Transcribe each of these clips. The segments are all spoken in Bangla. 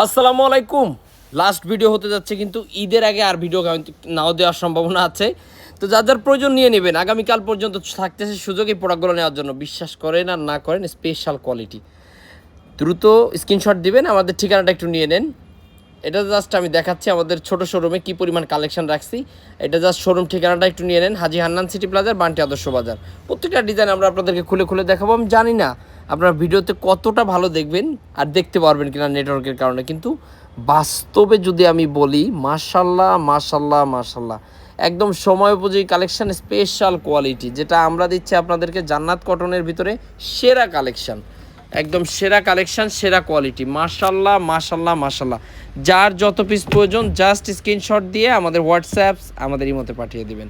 আসসালামু আলাইকুম। লাস্ট ভিডিও হতে যাচ্ছে কিন্তু ঈদের আগে আর ভিডিও নাও দেওয়ার সম্ভাবনা আছে। তো যার যার প্রয়োজন নিয়ে নেবেন। আগামীকাল পর্যন্ত থাকতেছে সুযোগ এই প্রোডাক্টগুলো নেওয়ার জন্য। বিশ্বাস করেন আর না করেন স্পেশাল কোয়ালিটি দ্রুত স্ক্রিনশট দিবেন, আমাদের ঠিকানাটা একটু নিয়ে নেন। এটা জাস্ট আমি দেখাচ্ছি আমাদের ছোট শোরুমে কি পরিমাণ কালেকশন রাখছি। এটা জাস্ট শোরুম ঠিকানাটা একটু নিয়ে নেন। হাজি হান্নান সিটি প্লাজার বান্টি আদর্শ বাজার। প্রত্যেকটা ডিজাইন আমরা আপনাদেরকে খুলে খুলে দেখাবো। আমি জানি না আপনারা ভিডিওতে কতটা ভালো দেখবেন আর দেখতে পারবেন কিনা নেটওয়ার্কের কারণে। কিন্তু বাস্তবে যদি আমি বলি মাশাল্লাহ মাশাল্লাহ মাশাল্লাহ একদম সময় উপযোগী কালেকশন স্পেশাল কোয়ালিটি যেটা আমরা দিচ্ছি আপনাদেরকে জান্নাত কটনের ভিতরে সেরা কালেকশান। একদম সেরা কালেকশন, সেরা কোয়ালিটি মাশাল্লাহ মাশাল্লাহ মাশাল্লাহ যার যত পিস প্রয়োজন জাস্ট স্ক্রিনশট দিয়ে আমাদের হোয়াটসঅ্যাপ আমাদের ইমোতে পাঠিয়ে দিবেন।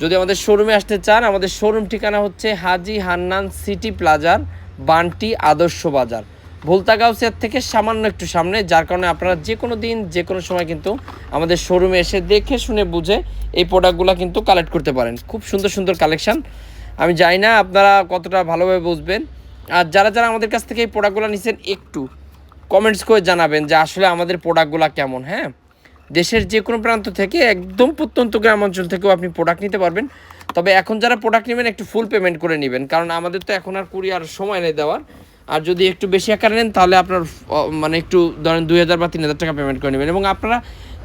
যদি আমাদের শোরুমে আসতে চান, আমাদের শোরুম ঠিকানা হচ্ছে হাজি হান্নান সিটি প্লাজার বান্টি আদর্শ বাজার। ভুলতাগাউসিয়ার থেকে সামান্য একটু সামনে, যার কারণে আপনারা যে কোনো দিন যে কোনো সময় কিন্তু আমাদের শোরুমে এসে দেখে শুনে বুঝে এই প্রোডাক্টগুলো কিন্তু কালেক্ট করতে পারেন। খুব সুন্দর সুন্দর কালেকশন আমি জানি না আপনারা কতটা ভালোভাবে বুঝবেন। আর যারা যারা আমাদের কাছ থেকে এই প্রোডাক্টগুলো নিচ্ছেন একটু কমেন্টস করে জানাবেন যে আসলে আমাদের প্রোডাক্টগুলো কেমন হ্যাঁ? দেশের যে কোনো প্রান্ত থেকে একদম প্রত্যন্ত গ্রাম অঞ্চল থেকেও আপনি প্রোডাক্ট নিতে পারবেন। তবে এখন যারা প্রোডাক্ট নেবেন, একটু ফুল পেমেন্ট করে নেবেন। কারণ আমাদের তো এখন আর কুরিয়ার সময় নেই দেওয়ার। আর যদি একটু বেশি আকারে নেন, তাহলে আপনার মানে একটু ধরেন দুই হাজার বা তিন হাজার টাকা পেমেন্ট করে নেবেন। এবং আপনারা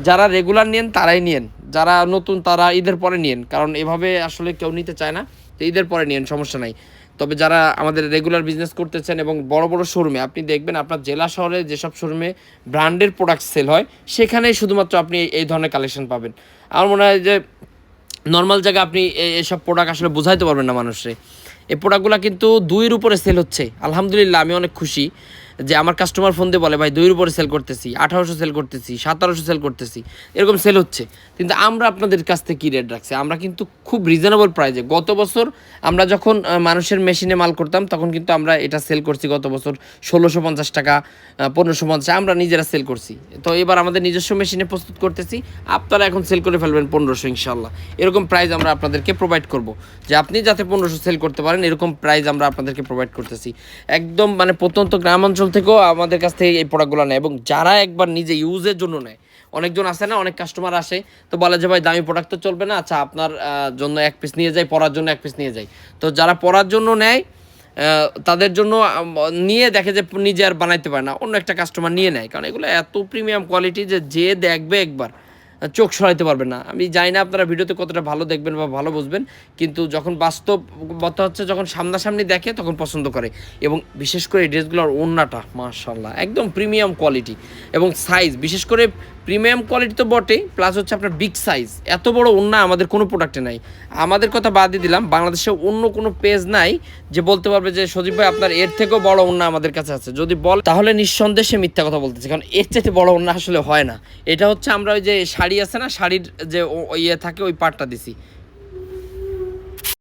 যারা রেগুলার নেন, তারাই নিয়েন যারা নতুন, তারা ঈদের পরে নিয়েন কারণ এভাবে আসলে কেউ নিতে চায় না। তো ঈদের পরে নিয়েন সমস্যা নাই। তবে যারা আমাদের রেগুলার বিজনেস করতেছেন এবং বড় বড় শোরুমে আপনি দেখবেন আপনার জেলা শহরে যেসব শোরুমে ব্র্যান্ডের প্রোডাক্ট সেল হয়, সেখানেই শুধুমাত্র আপনি এই- ধরনের কালেকশন পাবেন। আমার মনে হয় যে নর্মাল জায়গায় আপনি এসব প্রোডাক্ট আসলে বোঝাইতে পারবেন না মানুষে এই প্রোডাক্টগুলো কিন্তু দুইয়ের উপরে সেল হচ্ছে। আলহামদুলিল্লাহ, আমি অনেক খুশি। যে আমার কাস্টমার ফোন দিয়ে বলে, ভাই, দুইয়ের উপরে সেল করতেছি, আঠারোশো সেল করতেছি, সতেরোশো সেল করতেছি। এরকম সেল হচ্ছে। কিন্তু আমরা আপনাদের কাছ থেকে কী রেট রাখছি? আমরা কিন্তু খুব রিজনেবল প্রাইজে গত বছর আমরা যখন মানুষের মেশিনে মাল করতাম, তখন কিন্তু আমরা এটা সেল করছি গত বছর ষোলোশো পঞ্চাশ টাকা পনেরোশো পঞ্চাশ, আমরা নিজেরা সেল করছি। তো এবার আমাদের নিজস্ব মেশিনে প্রস্তুত করতেছি। আপনারা এখন সেল করে ফেলবেন পনেরোশো ইনশাল্লাহ এরকম প্রাইস আমরা আপনাদেরকে প্রোভাইড করব। যে আপনি যাতে পনেরোশো সেল করতে পারেন, এরকম প্রাইস আমরা আপনাদেরকে প্রোভাইড করতেছি। একদম মানে প্রত্যন্ত গ্রাম অঞ্চল থেকেও আমাদের কাছ থেকে এই প্রোডাক্টগুলো নেয় এবং যারা একবার নিজে ইউজের জন্য নেয়, অনেকজন আসে না, অনেক কাস্টমার আসে, তো বলে যে, ভাই, দামি প্রোডাক্ট তো চলবে না আচ্ছা আপনার জন্য এক পিস নিয়ে যাই, পরার জন্য এক পিস নিয়ে যাই। তো যারা পরার জন্য নেয় তাদের জন্য নিয়ে দেখে যে, নিজে আর বানাইতে পারে না, অন্য একটা কাস্টমার নিয়ে নেয়। কারণ এগুলো এত প্রিমিয়াম কোয়ালিটি যে যে দেখবে একবার চোখ সরাইতে পারবে না। আমি জানি না আপনারা ভিডিওতে কতটা ভালো দেখবেন বা ভালো বুঝবেন, কিন্তু যখন বাস্তবতা হচ্ছে, যখন সামনাসামনি দেখে, তখন পছন্দ করে। এবং বিশেষ করে এই ড্রেসগুলোর ওড়নাটা মার্শাল্লাহ একদম প্রিমিয়াম কোয়ালিটি। এবং সাইজ, বিশেষ করে প্রিমিয়াম কোয়ালিটি তো বটেই, প্লাস হচ্ছে আপনার বিগ সাইজ। এত বড় ওড়না আমাদের কোনো প্রোডাক্টে নাই। আমাদের কথা বাদ দিয়ে দিলাম, বাংলাদেশে অন্য কোনো পেজ নাই যে বলতে পারবে যে, সজীব ভাই, আপনার এর থেকেও বড় ওড়না আমাদের কাছে আছে। যদি বল, তাহলে নিঃসন্দেহে মিথ্যা কথা বলতেছে, কারণ এর চেয়ে বড় ওড়না আসলে হয় না। এটা হচ্ছে আমরা ওই যে শাড়ি আছে না শাড়ির যে ইয়ে থাকে ওই পাটটা দিছি।